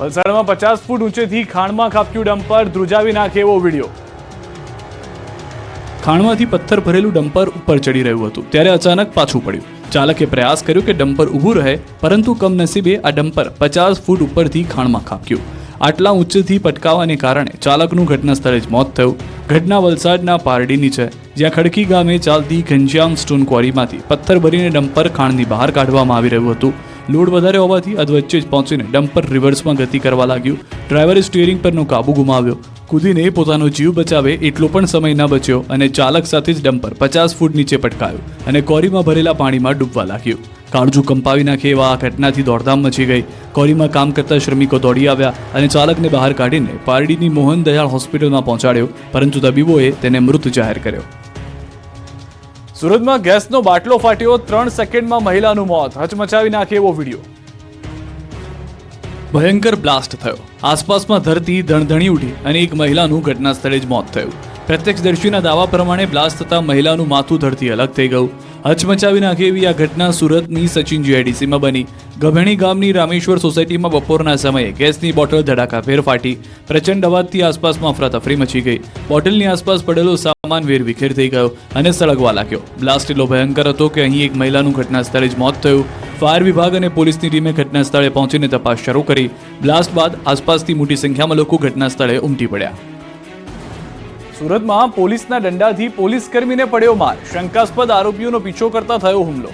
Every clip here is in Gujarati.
વલસાડમાં પચાસ ફૂટ ઊંચેથી ખાણમાં ખાબક્યું ડમ્પર ધ્રુજાવી નાખે એવો વીડિયો. ખાણમાંથી પથ્થર ભરેલું ડમ્પર ઉપર ચડી રહ્યું હતું, ત્યારે અચાનક પાછું પડ્યું. ચાલકે પ્રયાસ કર્યો કે ડમ્પર ઊભું રહે, પરંતુ કમનસીબે આ ડમ્પર પચાસ ફૂટ ઉપરથી ખાણમાં ખાબક્યું. આટલા ઊંચેથી પટકાવાને કારણે ચાલકનું ઘટના સ્થળે જ મોત થયું. ઘટના વલસાડના પારડીની છે, જ્યાં ખડકી ગામે ચાલતી ઘનશ્યામ સ્ટોન ક્વોરીમાંથી પથ્થર ભરીને ડમ્પર ખાણની બહાર કાઢવામાં આવી રહ્યું હતું. લોડ વધારે હોવાથી અધવચ્ચે જ પહોંચીને ડમ્પર રિવર્સમાં ગતિ કરવા લાગ્યું. ડ્રાઈવરે સ્ટીયરિંગ પરનો કાબુ ગુમાવ્યો. કૂદીને પોતાનો જીવ બચાવે એટલો પણ સમય ન બચ્યો અને ચાલક સાથે જ ડમ્પર પચાસ ફૂટ નીચે પટકાયો અને કોરીમાં ભરેલા પાણીમાં ડૂબવા લાગ્યું. કાળજું કંપાવી નાખે એવા આ ઘટનાથી દોડધામ મચી ગઈ. કોરીમાં કામ કરતા શ્રમિકો દોડી આવ્યા અને ચાલકને બહાર કાઢીને પારડીની મોહન દયાળ હોસ્પિટલમાં પહોંચાડ્યો, પરંતુ તબીબોએ તેને મૃત જાહેર કર્યો. સુરતમાં ગેસનો બાટલો ફાટ્યો, ત્રણ સેકન્ડમાં મહિલાનું મોત. હચમચાવી નાખે એવો વીડિયો. ભયંકર બ્લાસ્ટ થયો. આસપાસમાં ધરતી ધણધણી ઉઠી અને એક મહિલાનું ઘટના સ્થળે જ મોત થયું. પ્રત્યક્ષદર્શીના દાવા પ્રમાણે બ્લાસ્ટ થતાં મહિલાનું માથું ધરતી અલગ થઈ ગયું. હચમચાવી નાખે એવી આ ઘટના સુરતની સચિન જીઆઈડીસીમાં બની. ગભેણી ગામની રામેશ્વર સોસાયટીમાં બપોરના સમયે ગેસની બોટલ ધડાકાભેર ફાટી પ્રચંડ અવાજથી આસપાસમાં અફરાતફરી મચી ગઈ. બોટલની આસપાસ પડેલો સામાન વેરવિખેર થઈ ગયો અને સળગવા લાગ્યો. બ્લાસ્ટ એટલો ભયંકર હતો કે અહીં એક મહિલાનું ઘટના સ્થળે જ મોત થયું. ફાયર વિભાગ અને પોલીસની ટીમે ઘટના સ્થળે પહોંચીને તપાસ શરૂ કરી. બ્લાસ્ટ બાદ આસપાસથી મોટી સંખ્યામાં લોકો ઘટના સ્થળે ઉમટી પડ્યા. સુરતમાં પોલીસના દંડાથી પોલીસ કર્મીને પડ્યો માર. શંકાસ્પદ આરોપીઓનો પીછો કરતા થયો હુમલો.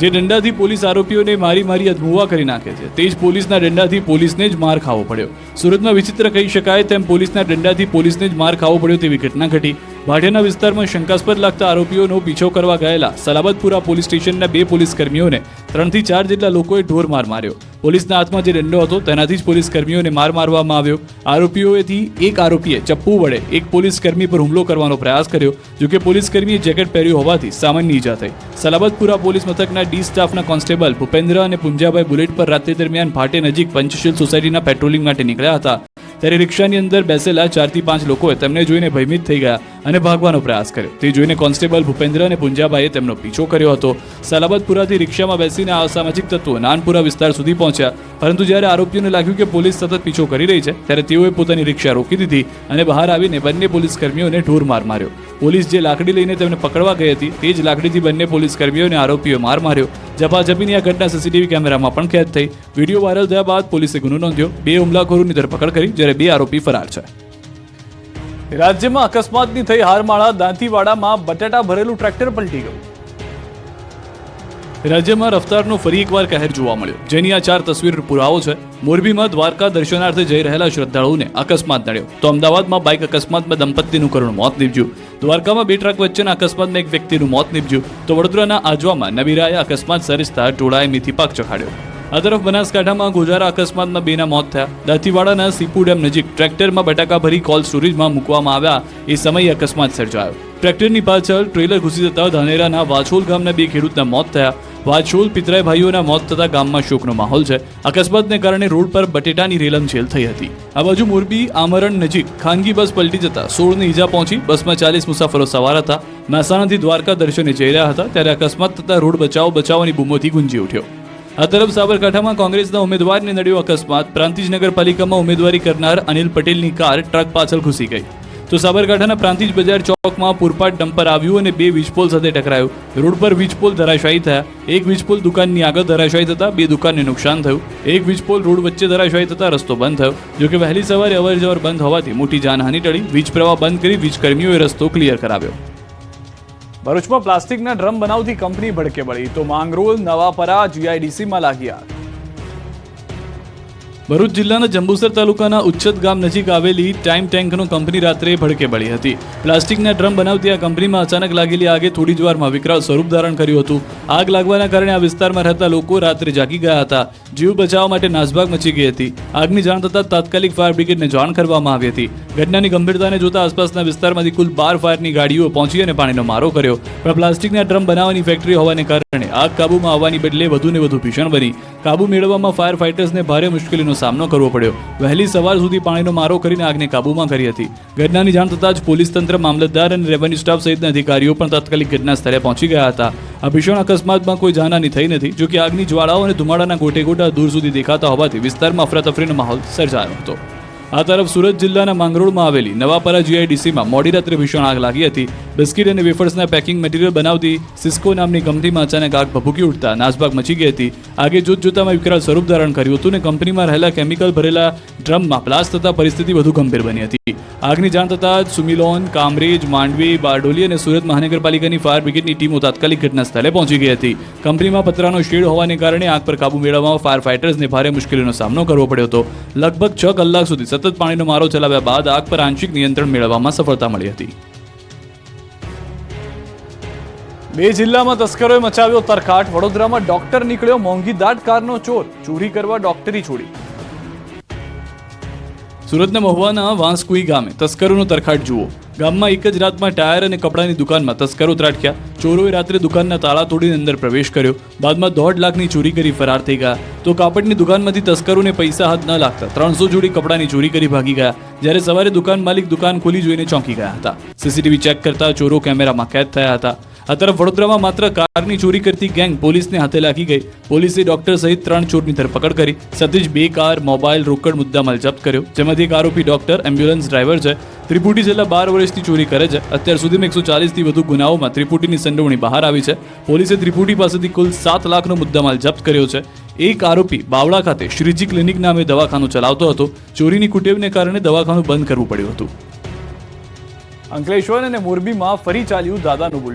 જે દંડાથી પોલીસ આરોપીઓને મારી મારી અધમુવા કરી નાખે છે, તે જ પોલીસના દંડાથી પોલીસને જ માર ખાવો પડ્યો. સુરતમાં વિચિત્ર કહી શકાય તેમ પોલીસના દંડાથી પોલીસને જ માર ખાવો પડ્યો તેવી ઘટના ઘટી. ભાટિયાના વિસ્તારમાં શંકાસ્પદ લાગતા આરોપીઓનો પીછો કરવા ગયેલા સલાબતપુરા પોલીસ સ્ટેશનના બે પોલીસ કર્મીઓને ત્રણથી ચાર જેટલા લોકોએ ઢોર માર માર્યો. પોલીસના હાથમાં જે દંડો હતો, તેનાથી જ પોલીસ કર્મીઓને માર મારવામાં આવ્યો. આરોપીઓએથી એક આરોપીએ ચપ્પુ વડે એક પોલીસ કર્મી પર હુમલો કરવાનો પ્રયાસ કર્યો, જોકે પોલીસ કર્મીએ જેકેટ પહેર્યું હોવાથી સામાન્ય ઈજા થઈ. સલાબતપુરા પોલીસ મથકના ડી સ્ટાફના કોન્સ્ટેબલ ભૂપેન્દ્ર અને પુંજાભાઈ બુલેટ પર રાત્રિ દરમિયાન ભાટે નજીક પંચશીલ સોસાયટીના પેટ્રોલિંગ માટે નીકળ્યા હતા. ત્યારે રિક્ષાની અંદર બેસેલા ચારથી પાંચ લોકોએ તેમને જોઈને ભયભીત થઈ ગયા અને ભાગવાનો પ્રયાસ કર્યો. તે જોઈને કોન્સ્ટેબલ ભૂપેન્દ્ર અને પુંજાભાઈએ તેમનો પીછો કર્યો હતો. સલાબતપુરાથી રિક્ષામાં બેસીને આ અસામાજિક તત્વો નાનપુરા વિસ્તાર સુધી પહોંચ્યા. પરંતુ જ્યારે આરોપીઓને લાગ્યું કે પોલીસ સતત પીછો કરી રહી છે, ત્યારે તેઓએ પોતાની રિક્ષા રોકી દીધી અને બહાર આવીને બંને પોલીસ કર્મીઓને ઢોર માર માર્યો. પોલીસ જે લાકડી લઈને તેમને પકડવા ગઈ હતી, તે જ લાકડીથી બંને પોલીસ કર્મીઓને આરોપીઓએ માર માર્યો. ઝપાઝપીની આ ઘટના સીસીટીવી કેમેરામાં પણ કેદ થઈ. વીડિયો વાયરલ થયા બાદ પોલીસે ગુનો નોંધ્યો. બે હુમલાખોરોની ધરપકડ કરી, જ્યારે બે આરોપી ફરાર છે. રાજ્યમાં અકસ્માતની થઈ હારમાળા, દાંતીવાડામાં બટાટા ભરેલું ટ્રેક્ટર પલટી ગયું. રાજ્યમાં રફતારનો ફરી એકવાર કહેર જોવા મળ્યો. જેની આ ચાર તસવીર પુરાવો છે. મોરબીમાં દ્વારકા દર્શનાર્થે જઈ રહેલા શ્રદ્ધાળુઓને અકસ્માત નડ્યો. તો અમદાવાદમાં બાઇક અકસ્માતમાં દંપતીનું કરુણ મોત નીપજ્યું. દ્વારકામાં બે ટ્રક વચ્ચેના અકસ્માતમાં એક વ્યક્તિનું મોત નીપજ્યું. તો વડોદરાના આજવામાં નબીરાએ અકસ્માત સરિસ્તા ટોળાએ મીથી પાક ચખાડ્યો. આ તરફ બનાસકાંઠામાં ગોજારા અકસ્માતમાં બેના મોત થયા. દાંતીવાડાના સીપુ ડેમ નજીક ટ્રેક્ટરમાં બટાકા ભરી કોલ્ડ સ્ટોરેજમાં મૂકવામાં આવ્યા. એ સમયે અકસ્માત સર્જાયો. ટ્રેક્ટરની પાછળ ટ્રેલર ઘૂસી જતા ધાનેરાના વાછોલ ગામના બે ખેડૂતના મોત થયા. વાછોલ પિતરાય ભાઈઓના મોત થતા ગામમાં શોકનો માહોલ છે. અકસ્માતને કારણે રોડ પર બટેટાની રેલમછેલ થઈ હતી. આ બાજુ મોરબી, આમરણ નજીક ખાનગી બસ પલટી જતા સોળને ઈજા પહોંચી. બસમાં ચાલીસ મુસાફરો સવાર હતા. મહેસાણાથી દ્વારકા દર્શને જઈ રહ્યા હતા. ત્યારે અકસ્માત થતા રોડ બચાવો, બચાવવાની બૂમોથી ગુંજી ઉઠ્યો. આ તરફ સાબરકાંઠામાં કોંગ્રેસના ઉમેદવારને નડ્યો અકસ્માત. પ્રાંતિજ નગરપાલિકામાં ઉમેદવારી કરનાર અનિલ પટેલની કાર ટ્રક પાછળ ઘૂસી ગઈ. તો સાબરકાંઠાના પ્રાંતિજ બજાર ચોકમાં પૂરપાટ ડમ્પર આવ્યું અને બે વીજપોલ સાથે ટકરાયું. રોડ પર વીજપોલ ધરાશાયી થયા. એક વીજપોલ દુકાનની આગળ ધરાશાયી થતા બે દુકાનને નુકસાન થયું. એક વીજપોલ રોડ વચ્ચે ધરાશાયી થતા રસ્તો બંધ થયો. જોકે વહેલી સવારે અવર જવર બંધ હોવાથી મોટી જાનહાનિ ટળી. વીજ પ્રવાહ બંધ કરી વીજ કર્મીઓએ રસ્તો ક્લિયર કરાવ્યો. ભરૂચમાં પ્લાસ્ટિકના ડ્રમ બનાવતી કંપની ભડકે પડી તો માંગરોળ, નવાપરા, જીઆઈડીસીમાં લાગી આગ. ભરૂચ જિલ્લાના જંબુસર તાલુકાના ઉચ્છત ગામ નજીક આવેલી ટાઈમ ટેન્કનો કંપની રાત્રે ભડકે પડી હતી. પ્લાસ્ટિકના ડ્રમ બનાવતી આ કંપનીમાં અચાનક લાગેલી આગે થોડી જ વારમાં વિકરાળ સ્વરૂપ ધારણ કર્યું હતું. આગ લાગવાના કારણે આ વિસ્તારમાં રહેતા લોકો રાત્રે જાગી ગયા હતા. જીવ બચાવવા માટે નાસભાગ મચી ગઈ હતી. આગની જાણ થતાં તાત્કાલિક ફાયર બ્રિગેડને જાણ કરવામાં આવી હતી. ઘટનાની ગંભીરતાને જોતા આસપાસના વિસ્તારમાંથી કુલ બાર ફાયરની ગાડીઓ પહોંચી અને પાણીનો મારો કર્યો. પણ પ્લાસ્ટિકના ડ્રમ બનાવવાની ફેક્ટરી હોવાને કારણે આગ કાબૂમાં આવવાની બદલે વધુને વધુ ભીષણ બની. કાબુ મેળવવામાં ફાયર ફાઇટર્સને ભારે મુશ્કેલીનો મુશ્કેલીનો સામનો કરવો પડ્યો. વહેલી સવાર સુધી પાણીનો મારો કરીને આગને કાબૂમાં કરી હતી. ઘટનાની જાણ થતાં જ પોલીસ તંત્ર મામલતદાર અને રેવન્યુ સ્ટાફ સહિતના અધિકારીઓ પણ તાત્કાલિક ઘટના સ્થળે પહોંચી ગયા હતા. આ ભીષણ અકસ્માતમાં કોઈ જાનહાની થઈ નથી, જોકે આગની જ્વાળાઓ અને ધુમાડાના ગોટે ગોટા દૂર સુધી દેખાતા હોવાથી વિસ્તારમાં અફરાતફરીનો માહોલ સર્જાયો હતો. આ તરફ સુરત જિલ્લાના માંગરોળમાં આવેલી નવાપરા જીઆઈડીસીમાં મોડી રાત્રે ભીષણ આગ લાગી હતી. બિસ્કીટ અને વેફર્સના પેકિંગ મટીરિયલ બનાવતી સિસ્કો નામની કંપનીમાં અચાનક આગ ભભૂકી ઉઠતા નાસભાગ મચી ગઈ હતી. આગે જોત જોતામાં વિકરાળ સ્વરૂપ ધારણ કર્યું હતું અને કંપનીમાં રહેલા કેમિકલ ભરેલા ડ્રમમાં બ્લાસ્ટ થતા પરિસ્થિતિ વધુ ગંભીર બની હતી. આગની જાણ થતાં જ સુમિલોન, કામરેજ, માંડવી, બારડોલી અને સુરત મહાનગરપાલિકાની ફાયર બ્રિગેડની ટીમો તાત્કાલિક ઘટના સ્થળે પહોંચી ગઈ હતી. કંપનીમાં પતરાનો શેડ હોવાને કારણે આગ પર કાબુ મેળવવામાં ફાયર ફાઇટર્સને ભારે મુશ્કેલીનો સામનો કરવો પડ્યો હતો. લગભગ છ કલાક સુધી સતત પાણીનો મારો ચલાવ્યા બાદ આગ પર આંશિક નિયંત્રણ મેળવવામાં સફળતા મળી હતી. બે જિલ્લામાં તસ્કરોએ મચાવ્યો તરખાટ. વડોદરામાં ડોક્ટર નીકળ્યો મોંઘી દાટ કારનો ચોર. ચોરી કરવા ડોક્ટરી છોડી. સુરતના મહુવાના વાંસકુઈ ગામે તસ્કરોનો તરખાટ જુઓ. ગામમાં એક જ રાતમાં ટાયર અને કપડાની દુકાનમાં તસ્કરો ત્રાટક્યા. ચોરોએ રાત્રે દુકાનના તાળા તોડીને અંદર પ્રવેશ કર્યો. બાદમાં દોઢ લાખની ચોરી કરી ફરાર થઈ ગયા. તો કાપડની દુકાનમાંથી તસ્કરોને પૈસા હાથ ન લાગતા ત્રણસો જોડી કપડાની ચોરી કરી ભાગી ગયા. જ્યારે સવારે દુકાન માલિક દુકાન ખોલી જોઈને ચોંકી ગયા હતા. સીસીટીવી ચેક કરતા ચોરો કેમેરામાં કેદ થયા હતા. આ તરફ વડોદરામાં માત્ર કારની ચોરી કરતી ગેંગ પોલીસને હાથે લાગી ગઈ. પોલીસે ડોક્ટર સહિત ત્રણ ચોરની ધરપકડ કરી. સાથે જ બે કાર, મોબાઈલ, રોકડ મુદ્દામાલ જપ્ત કર્યો. જેમાંથી એક આરોપી ડોક્ટર, એમ્બ્યુલન્સ ડ્રાઈવર છે. ત્રિપુટી છેલ્લા બાર વર્ષથી ચોરી કરે છે. અત્યાર સુધીમાં એકસો ચાલીસથી વધુ ગુનાઓમાં ત્રિપુટીની સંડોવણી બહાર આવી છે. પોલીસે ત્રિપુટી પાસેથી કુલ સાત લાખનો મુદ્દામાલ જપ્ત કર્યો છે. એક આરોપી બાવળા ખાતે શ્રીજી ક્લિનિક નામે દવાખાનું ચલાવતો હતો. ચોરીની કુટેવને કારણે દવાખાનું બંધ કરવું પડ્યું હતું. અંકલેશ્વર અને મોરબીમાં ફરી ચાલ્યું દાદાનું બુલ